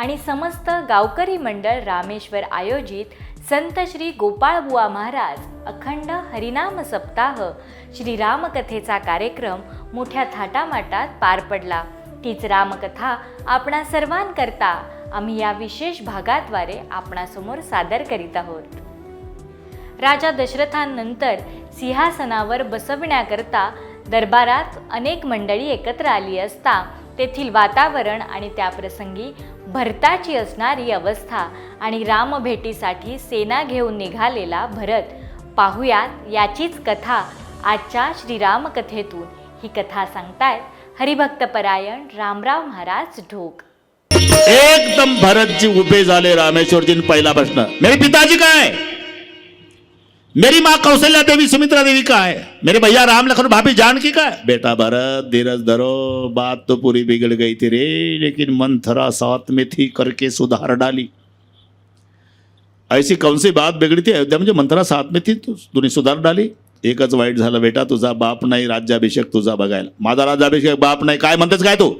आणि समस्त गावकरी मंडळ रामेश्वर आयोजित संत श्री गोपाळबुवा महाराज अखंड हरिनाम सप्ताह श्री रामकथेचा कार्यक्रम मोठ्या थाटामाटात पार पडला. तीच रामकथा आपणा सर्वांकरता आम्ही या विशेष भागाद्वारे आपणासमोर सादर करीत आहोत. राजा दशरथांनंतर सिंहासनावर बसविण्याकरता दरबारात अनेक मंडळी एकत्र आली असता तेथील वातावरण आणि त्याप्रसंगी भरताची असणारी अवस्था आणि रामभेटीसाठी सेना घेऊन निघालेला भरत. पाहुयात याचीच कथा आजच्या श्रीरामकथेतून. ही कथा सांगतायत हरिभक्तपरायण रामराव महाराज ढोक. एकदम भरतजी उभे झाले रामेश्वरजी पहिला प्रश्न. मेरे पिताजी काय? मेरी माँ कौशल्या देवी सुमित्रा देवी का है? मेरे भैया राम लखन भाभी जानकी का है? बेटा भरत धीरज धरो बात तो पूरी बिगड़ गई थी रे लेकिन मंथरा साथ में थी करके सुधार डाली। ऐसी कौन सी बात बिगड़ी थी? अयोध्या म्हणजे मंथरा साथ में थी तू तुम्ही सुधार डाली। एकच वाईट झालं बेटा तुझा बाप नाही राज्याभिषेक तुझा बघायला। माझा राज्याभिषेक बाप नाही काय म्हणतेस काय तू?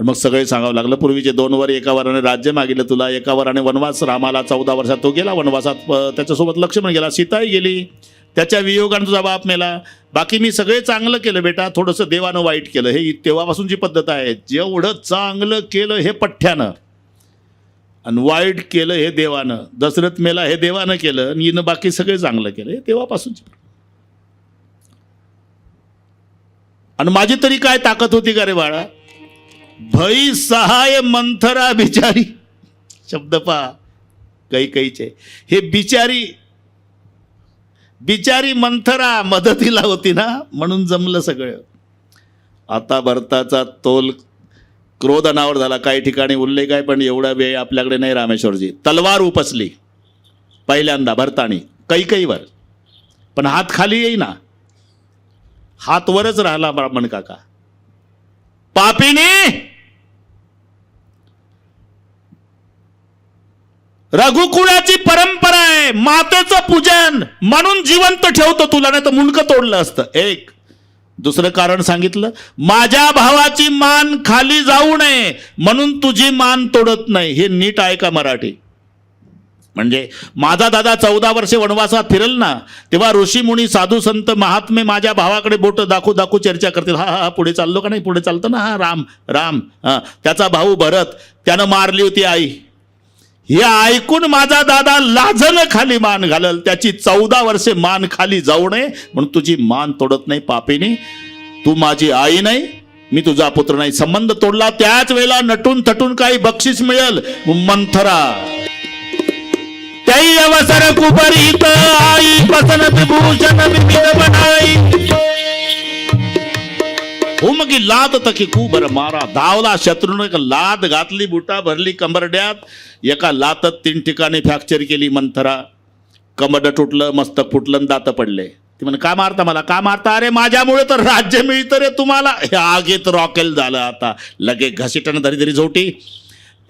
मग सगळे सांगावं लागलं पूर्वीचे दोन वर एका वराने राज्य मागितलं तुला एका वराने वनवास रामाला चौदा वर्षात तो गेला वनवासात त्याच्यासोबत लक्ष्मण गेला सीताही गेली. त्याच्या वियोगाने तुझा बाप मेला. बाकी मी सगळे चांगलं केलं बेटा थोडंसं देवानं वाईट केलं. हे तेव्हापासूनची पद्धत आहे जेवढं चांगलं केलं हे पठ्ठ्यानं. आणि वाईट केलं हे देवानं. दशरथ मेला हे देवानं केलं आणि हिनं बाकी सगळे चांगलं केलं हे तेव्हापासूनची आणि माझी तरी काय ताकद होती का रे बाळा? भई सहाय मंथरा बिचारी शब्द पहा काही काहीचे हे बिचारी बिचारी मंथरा मदतीला होती ना म्हणून जमलं सगळं. आता भरताचा तोल क्रोध अनावर झाला. काही ठिकाणी उल्लेख आहे पण एवढा वेळ आपल्याकडे नाही रामेश्वरजी. तलवार उपसली. पहिल्यांदा भरतानी कैकईवर पण हात खाली येईना. हातवरच राहिला ब्राह्मण काका. पापिनी रघुकुळाची परंपरा आहे मातेचं पूजन म्हणून जिवंत ठेवतो तुला नाही तर मुंडकं तोडलं असतं. एक दुसरं कारण सांगितलं माझ्या भावाची मान खाली जाऊ नये म्हणून तुझी मान तोडत नाही. हे नीट आहे का मराठी. म्हणजे माझा दादा चौदा वर्षे वनवासात फिरल ना तेव्हा ऋषीमुनी साधू संत महात्मे माझ्या भावाकडे बोट दाखवू दाखवू चर्चा करतील. हा हा पुढे चाललो का नाही? पुढे चालतं ना? हा राम राम. हा त्याचा भाऊ भरत त्यानं मारली होती आई. हे ऐकून माझा दादा लाजन खाली मान घालल. त्याची चौदा वर्षे मान खाली जाऊ नये म्हणून तुझी मान तोडत नाही पापीने. तू माझी आई नाही मी तुझा पुत्र नाही. संबंध तोडला त्याच वेळेला नटून थटून काही बक्षीस मिळेल. मंथरा. त्याही अवसर कुपरीत आई पसन विभूषण विपिन बनाई हो लाद तकी कुबर मारा. धावला शत्रून एक लाद घातली बुटा भरली कंबरड्यात. एका लातत तीन ठिकाणी फ्रॅक्चर केली मंथरा. कमड तुटलं मस्तक फुटलं दात पडले. ती म्हणे का मारता मला? का मारता? अरे माझ्यामुळे तर राज्य मिळतं रे तुम्हाला. हे आगीत रॉकेल झालं आता. लगे घसीटन धरी धरी झोटी.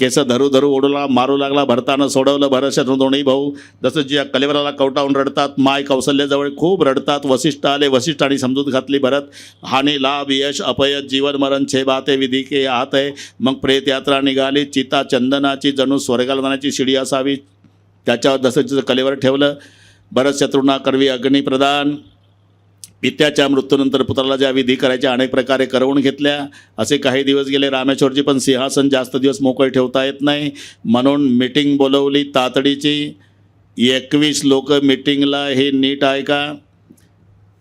केस धरू धरू ओढला मारू लागला भरतानं सोडवलं भरत दोन्ही भाऊ. जसं ज्या कलेवराला कवटावून रडतात माय कौशल्याजवळ खूप रडतात वसिष्ठ आले वसिष्ठाने समजूत घातली भरत. हानी लाभ यश अपयश जीवन मरण छे बाते विधी के आहे मग प्रेत यात्रा निघाली चिता चंदनाची जणू स्वर्गाला जाण्याची शिडी असावी. त्याच्यावर जसं कलेवर ठेवलं भरत शत्रुना करवी अग्निप्रदान. पित्याच्या मृत्यूनंतर पुत्राला ज्या विधी करायच्या अनेक प्रकारे करवून घेतल्या. असे काही दिवस गेले रामेश्वरजी पण सिंहासन जास्त दिवस मोकळे ठेवता येत नाही. म्हणून मीटिंग बोलवली तातडीची. एकवीस लोक मीटिंगला हे नीट आहे का?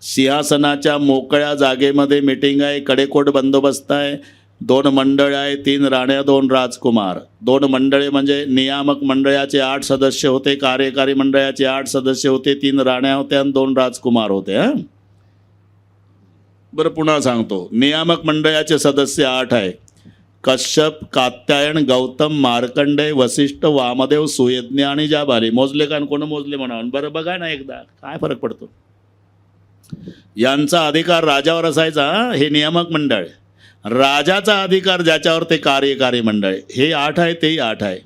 सिंहासनाच्या मोकळ्या जागेमध्ये मीटिंग आहे कडेकोट बंदोबस्त आहे. दोन मंडळ आहे तीन राण्या दोन राजकुमार. दोन मंडळे म्हणजे नियामक मंडळाचे आठ सदस्य होते कार्यकारी मंडळाचे आठ सदस्य होते तीन राण्या होत्या आणि दोन राजकुमार होते हां? बरं पुन्हा सांगतो. नियामक मंडळाचे सदस्य आठ आहे. कश्यप कात्यायन गौतम मार्कंडे वसिष्ठ वामदेव सुयज्ञ आणि जाबाली. मोजले का कोण मोजले म्हणून बरं बघा ना एकदा. काय फरक पडतो? यांचा अधिकार राजावर असायचा हे? नियामक मंडळ. राजाचा अधिकार ज्याच्यावर ते कार्यकारी मंडळ हे आठ आहे तेही आठ आहे.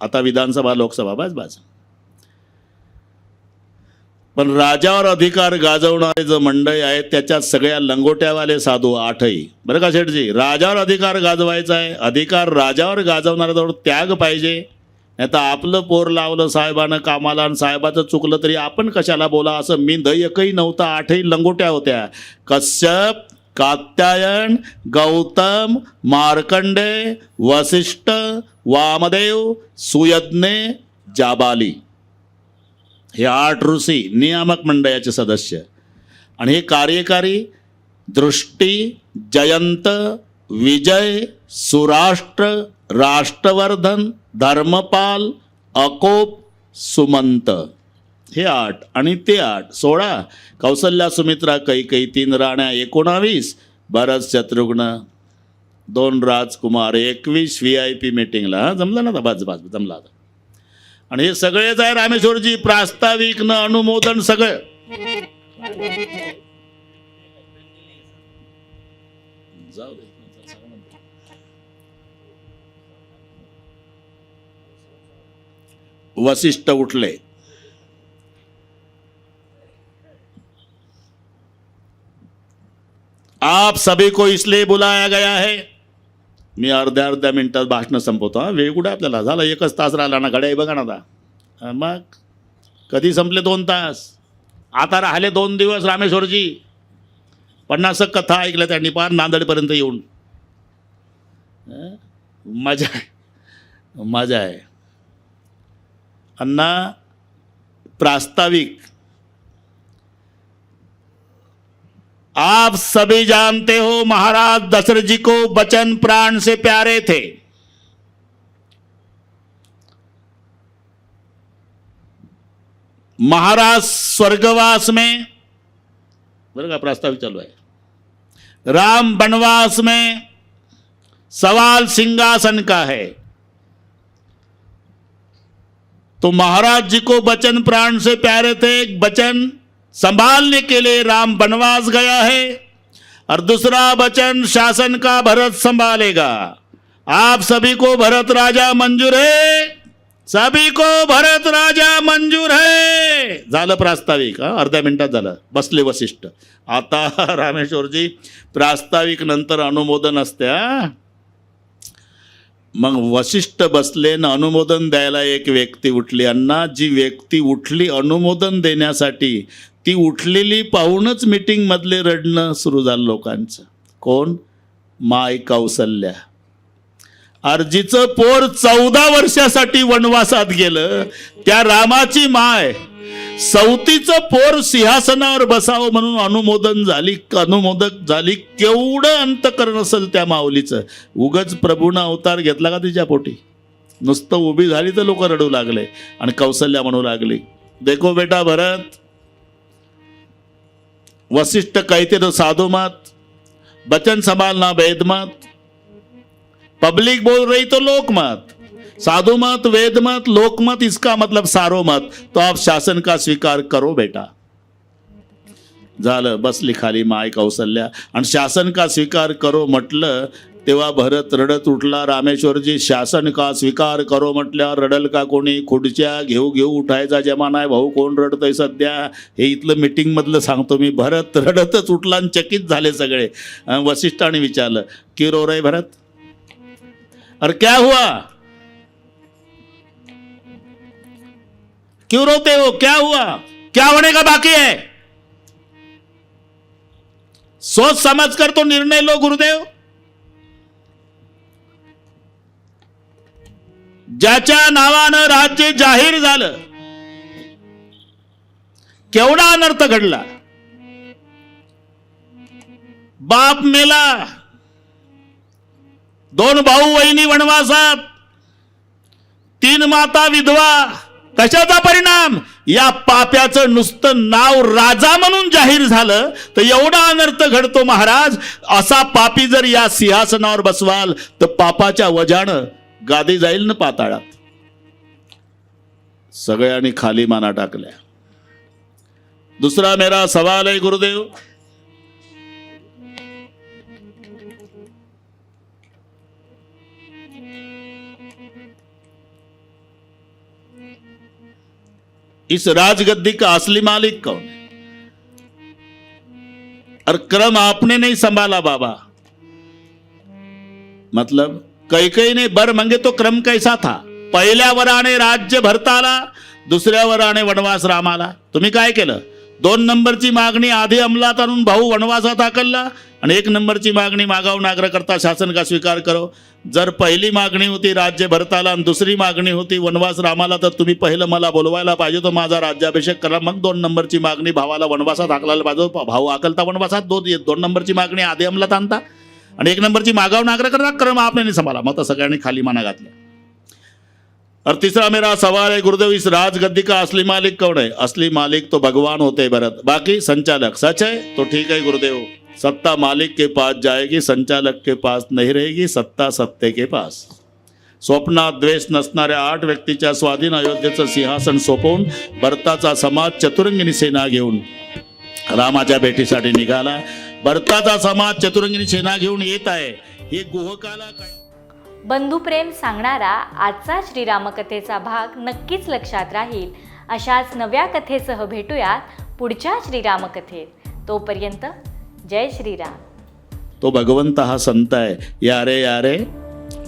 आता विधानसभा लोकसभा बस बस. पण राजावर अधिकार गाजवणारे जे मंडळी आहेत त्याच्यात सगळ्या लंगोट्यावाले साधू आठही. बरं का शेठजी? राजावर अधिकार गाजवायचा आहे. अधिकार राजावर गाजवणाऱ्याजवळ त्याग पाहिजे. नाही तर आपलं पोर लावलं साहेबानं कामाला आणि साहेबाचं चुकलं तरी आपण कशाला बोला? असं मी दयकही एकही नव्हता आठही लंगोट्या होत्या. कश्यप कात्यायन गौतम मार्कंडे वसिष्ठ वामदेव सुयज्ञे जाबाली. हे आठ ऋषी नियामक मंडळाचे सदस्य. आणि हे कार्यकारी दृष्टी जयंत विजय सुराष्ट्र राष्ट्रवर्धन धर्मपाल अकोप सुमंत. हे आठ आणि ते आठ. सोळा. कौसल्या सुमित्रा कैकई तीन राण्या एकोणावीस. भरत शत्रुघ्न. दोन राजकुमार एकवीस व्ही आय पी मिटिंगला जमलं ना बाज बाज जमला आता. आणि हे सगळेच आहे रामेश्वरजी प्रास्ताविक न अनुमोदन सगळं. जाऊ दे. वसिष्ठ उठले. आप सभी को इसलिए बुलाया गया है मी अर्ध्या अर्ध्या मिनटात भाषण संपवतो हां. वेळ कुठे आपल्याला? झाला एकच तास राहिला ना घड्याई बघा ना आता. मग? कधी संपले दोन तास? आता राहिले दोन दिवस रामेश्वरजी. पन्नास कथा ऐकल्या त्यांनी पार नांदेडपर्यंत येऊन. मजा आहे. मजा आहे. अण्णा प्रास्ताविक. आप सभी जानते हो महाराज दशरथ जी को बचन प्राण से प्यारे थे। महाराज स्वर्गवास में बरं का प्रस्तावित चालू आहे राम वनवास में सवाल सिंहासन का है। तो महाराज जी को बचन प्राण से प्यारे थे बचन संभालने के लिए राम वनवास गया है और दूसरा वचन शासन का भरत संभालेगा। आप सभी को भरत राजा मंजूर है। सभी को भरत राजा मंजूर है। झालं प्रास्ताविक हा? अर्ध्या मिनिटात झालं. बसले वसिष्ठ. आता रामेश्वरजी प्रास्ताविक नंतर अनुमोदन असत्या मग वशिष्ठ बसले न अनुमोदन द्यायला एक व्यक्ती उठली. अण्णा जी व्यक्ती उठली अनुमोदन देण्यासाठी ती उठलेली पाहूनच मिटिंगमधले रडणं सुरू झालं लोकांचं. कोण? माय कौसल्या. अर्जीचं पोर चौदा वर्षासाठी वनवासात गेलं. त्या रामाची माय. सवतीचं पोर सिंहासनावर बसावं म्हणून अनुमोदन झाली अनुमोदक झाली. केवढं अंतकरण असेल त्या माऊलीचं? उगच प्रभूनं अवतार घेतला का तिच्या पोटी? नुसतं उभी झाली तर लोक रडू लागले आणि कौशल्या म्हणू लागली देखो बेटा भरत वशिष्ठ कहते तो साधु मत बचन संभालना वेद मत पब्लिक बोल रही तो लोक मत. साधु मत वेद मत लोक मत इसका मतलब सारो मत. तो आप शासन का स्वीकार करो बेटा. झालं बसली खाली माय कौशल्या आणि शासन का स्वीकार करो म्हटलं तेव्हा भरत रडत उठला रामेश्वरजी शासन का स्वीकार करो म्हटल्यावर रडल का कोणी? खुर्च्या घेऊ घेऊ उठायचा जमाना आहे भाऊ कोण रडतोय सध्या? हे इथलं मिटिंगमधलं सांगतो मी भरत रडतच उठला आणि चकित झाले सगळे. वसिष्ठाने विचारलं की रो रे भरत? अरे क्या हुआ? क्यों रोते हो? क्या हुआ? क्या होने का बाकी है? सोच समझ कर तो निर्णय लो गुरुदेव। ज्याच्या नावानं राज्य जाहीर झालं केवढा अनर्थ घडला? बाप मेला. दोन भाऊ वहिनी वनवासात तीन माता विधवा कशाचा परिणाम? या पाप्याचं नुसतं नाव राजा म्हणून जाहीर झालं तर एवढा अनर्थ घडतो महाराज. असा पापी जर या सिंहासनावर बसवाल तर पापाच्या वजानं गादी जाईल ना पाताळात. सगळ्यांनी खाली माना टाकल्या. दुसरा मेरा सवाल आहे गुरुदेव. इस राजगद्दी का असली मालिक कौन है? और क्रम आपने नहीं संभाला बाबा। मतलब कई कई ने बर मंगे तो क्रम कैसा था? पहिल्या वराने राज्य भरताला दुसऱ्या वराने वनवास रामाला। तुम्ही काय केलं? दोन नंबरची मागणी आधी अंमलात आणून भाऊ वनवासात हाकलला आणि एक नंबरची मागणी मागाव आग्रह करता शासन का स्वीकार करो. जर पहिली मागणी होती राज्य भरताला आणि दुसरी मागणी होती वनवास रामाला तर तुम्ही पहिलं मला बोलवायला पाहिजे तो माझा राज्याभिषेक करा. मग दोन नंबरची मागणी भावाला वनवासात हाकलायला पाहिजे भाऊ हाकलता वनवासात दोन दोन नंबरची मागणी आधी अंमलात आणता. आणि एक नंबरची मागाव आग्रह करता क्रम आपल्याने नाही संभाला मग तर सगळ्यांनी खाली माना घातल्या. और तीसरा मेरा सवाल है गुरुदेव इस राजगद्दी का असली मालिक कौन है? असली मालिक तो भगवान होते हैं भरत। बाकी संचालक सच है? तो ठीक है गुरुदेव। सत्ता मालिक के पास जाएगी संचालक के पास नहीं रहेगी सत्ता सत्ते के पास। स्वप्नात द्वेष नसणाऱ्या आठ व्यक्तीच्या स्वाधीन अयोध्येचं सिंहासन सोपवून भरताचा समाज चतुरंगिनी सेना घेऊन रामाच्या भेटीसाठी निघाला. भरताचा समाज चतुरंगिनी सेना घेऊन येत आहे. हे गुहकाला काय बंधुप्रेम सांगणारा आजचा श्रीरामकथेचा भाग नक्कीच लक्षात राहील. अशाच नव्या कथेसह भेटूयात पुढच्या श्रीरामकथेत. तोपर्यंत जय श्रीराम. तो भगवंत हा संत आहे. यारे यारे.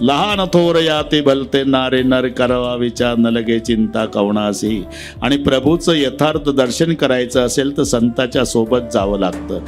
लहान थोर याती भलते नारे नर करावा विचार न लगे चिंता कवणासी आणि प्रभूचं यथार्थ दर्शन करायचं असेल तर संताच्या सोबत जावं लागतं.